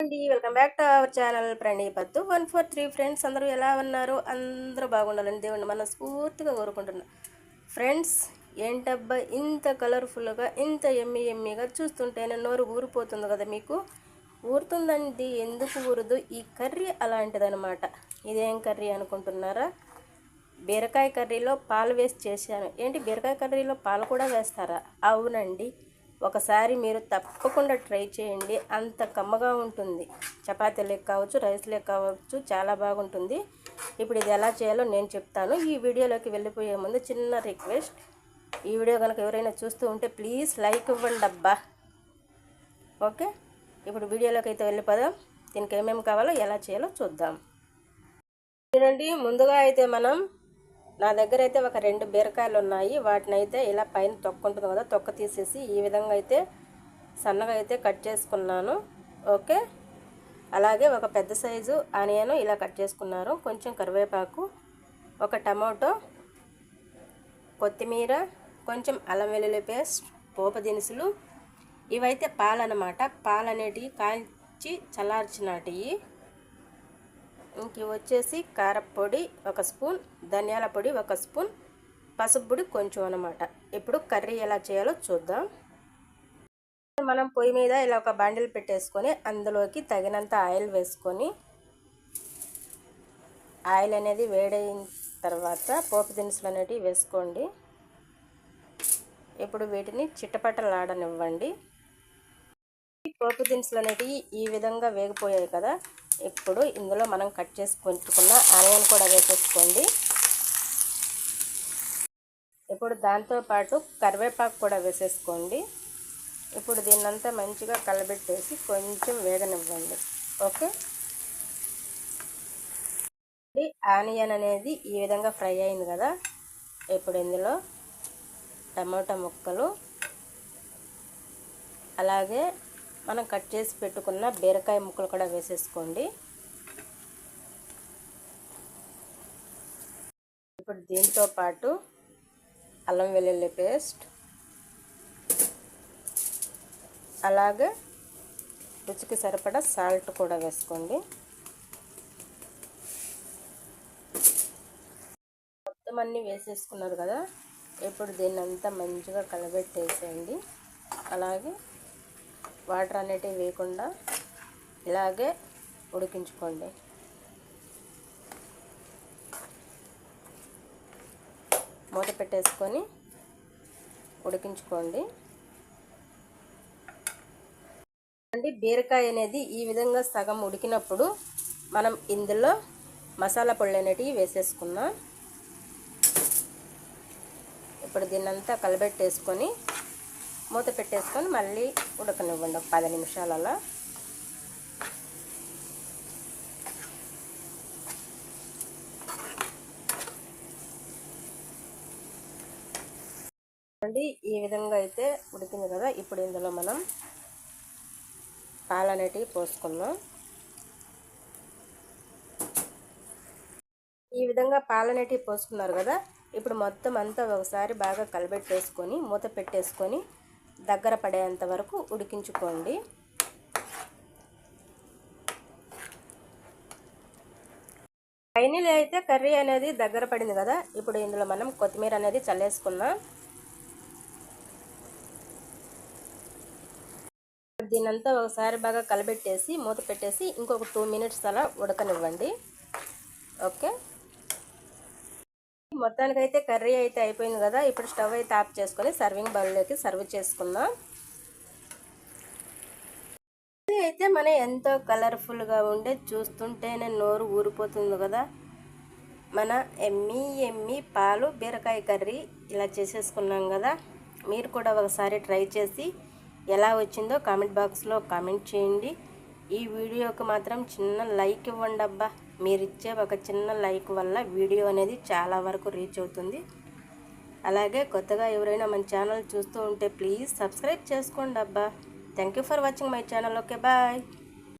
అండి. Welcome back to our channel ప్రణీపత్తు one four three friends అందరూ ఎలా ఉన్నారు? అందరూ బాగుండాలని దేవుణ్ణి మనస్ఫూర్తిగా కోరుకుంటున్నాం. ఫ్రెండ్స్ ఏంటబ్బా ఇంత కలర్ఫుల్గా ఇంత ఎమ్మి ఎమ్మిగా చూస్తుంటేనే నోరు ఊరిపోతుంది కదా మీకు? ఊరుతుందండి ఎందుకు ఊరదు? ఈ కర్రీ అలాంటిదనమాట ఇదేం కర్రీ అనుకుంటున్నారా? బీరకాయ కర్రీలో పాలు వేసి చేశాను. ఏంటి బీరకాయ కర్రీలో పాలు కూడా వేస్తారా? అవునండి. ఒకసారి మీరు తప్పకుండా ట్రై చేయండి. అంత కమ్మగా ఉంటుంది. చపాతీ లెక్క కావచ్చు రైస్ కావచ్చు చాలా బాగుంటుంది. ఇప్పుడు ఇది ఎలా చేయాలో నేను చెప్తాను. ఈ వీడియోలోకి వెళ్ళిపోయే ముందు చిన్న రిక్వెస్ట్. ఈ వీడియో కనుక ఎవరైనా చూస్తూ ఉంటే ప్లీజ్ లైక్ ఇవ్వండి అబ్బా. ఓకే? ఇప్పుడు వీడియోలోకి అయితే వెళ్ళిపోదాం. దీనికి ఏమేమి కావాలో ఎలా చేయాలో చూద్దాం. చూడండి ముందుగా అయితే మనం నా దగ్గర అయితే ఒక రెండు బీరకాయలు ఉన్నాయి వాటిని అయితే ఇలా పైన తొక్క ఉంటుంది కదా తొక్క తీసేసి ఈ విధంగా అయితే సన్నగా అయితే కట్ చేసుకున్నాను. ఓకే? అలాగే ఒక పెద్ద సైజు ఆనియన్ ఇలా కట్ చేసుకున్నారు. కొంచెం కరివేపాకు ఒక టమాటో కొత్తిమీర కొంచెం అల్లం వెల్లుల్లి పేస్ట్ పోపు దినుసులు. ఇవైతే పాలన్నమాట పాలు అనేటివి కాల్చి చల్లార్చినటివి. ఇంక వచ్చేసి కారపొడి ఒక స్పూన్ ధనియాల పొడి ఒక స్పూన్ పసుపు పొడి కొంచెం అనమాట ఇప్పుడు కర్రీ ఎలా చేయాలో చూద్దాం. మనం పొయ్యి మీద ఇలా ఒక బాండిల్ పెట్టేసుకొని అందులోకి తగినంత ఆయిల్ వేసుకొని ఆయిల్ అనేది వేడైన తర్వాత పోపు దినుసులు అనేటివి వేసుకోండి. ఇప్పుడు వీటిని చిట్టపట్టలాడనివ్వండి పోపు దినుసులు అనేటివి ఈ విధంగా వేగిపోయాయి కదా ఇప్పుడు ఇందులో మనం కట్ చేసి కొంచుకున్న ఆనియన్ కూడా వేసేసుకోండి. ఇప్పుడు దాంతోపాటు కరివేపాకు కూడా వేసేసుకోండి. ఇప్పుడు దీన్నంతా మంచిగా కలబెట్టేసి కొంచెం వేగనివ్వండి. ఓకే? ఆనియన్ అనేది ఈ విధంగా ఫ్రై అయింది కదా? ఇప్పుడు ఇందులో టమాటా ముక్కలు అలాగే మనం కట్ చేసి పెట్టుకున్న బీరకాయ ముక్కలు కూడా వేసేసుకోండి. ఇప్పుడు దీంతో పాటు అల్లం వెల్లుల్లి పేస్ట్ అలాగే రుచికి సరిపడా సాల్ట్ కూడా వేసుకోండి. మొత్తం అన్నీ వేసేసుకున్నారు కదా ఇప్పుడు దీన్ని అంతా మంచిగా కలబెట్టేసేయండి. అలాగే వాటర్ అనేటివి వేయకుండా ఇలాగే ఉడికించుకోండి. మూత పెట్టేసుకొని ఉడికించుకోండి. అండి బీరకాయ అనేది ఈ విధంగా సగం ఉడికినప్పుడు మనం ఇందులో మసాలా పొళ్ళు అనేటివి వేసేసుకున్నాం ఇప్పుడు దీన్నంతా కలబెట్టేసుకొని మూత పెట్టేసుకొని మళ్ళీ ఉడకనివ్వండి ఒక పది నిమిషాలలో. అండి ఈ విధంగా అయితే ఉడికింది కదా ఇప్పుడు ఇందులో మనం పాలు అనేటివి పోసుకుందాం. ఈ విధంగా పాలు అనేటివి పోసుకున్నారు కదా ఇప్పుడు మొత్తం అంతా ఒకసారి బాగా కలబెట్టేసుకొని మూత పెట్టేసుకొని దగ్గర పడేంత వరకు ఉడికించుకోండి. ఫైనల్ అయితే కర్రీ అనేది దగ్గర పడింది కదా ఇప్పుడు ఇందులో మనం కొత్తిమీర అనేది చల్లేసుకుందాం. దీనంతా ఒకసారి బాగా కలబెట్టేసి మూత పెట్టేసి ఇంకొక టూ మినిట్స్ అలా ఉడకనివ్వండి. ఓకే? మొత్తానికైతే కర్రీ అయితే అయిపోయింది కదా ఇప్పుడు స్టవ్ అయితే ఆఫ్ చేసుకొని సర్వింగ్ బౌల్లోకి సర్వ్ చేసుకుందాం. అయితే మన ఎంతో కలర్ఫుల్గా ఉండే చూస్తుంటేనే నోరు ఊరిపోతుంది కదా. మన ఎమ్మి ఎమ్మి పాలు బీరకాయ కర్రీ ఇలా చేసేసుకున్నాం కదా. మీరు కూడా ఒకసారి ట్రై చేసి ఎలా వచ్చిందో కామెంట్ బాక్స్లో కామెంట్ చేయండి. ఈ వీడియోకి మాత్రం చిన్న లైక్ ఇవ్వండి అబ్బా మీరిచ్చే ఒక చిన్న లైక్ వల్ల వీడియో అనేది చాలా వరకు రీచ్ అవుతుంది. అలాగే కొత్తగా ఎవరైనా మన ఛానల్ చూస్తూ ఉంటే ప్లీజ్ సబ్స్క్రైబ్ చేసుకోండి అబ్బా. Thank for watching my channel okay bye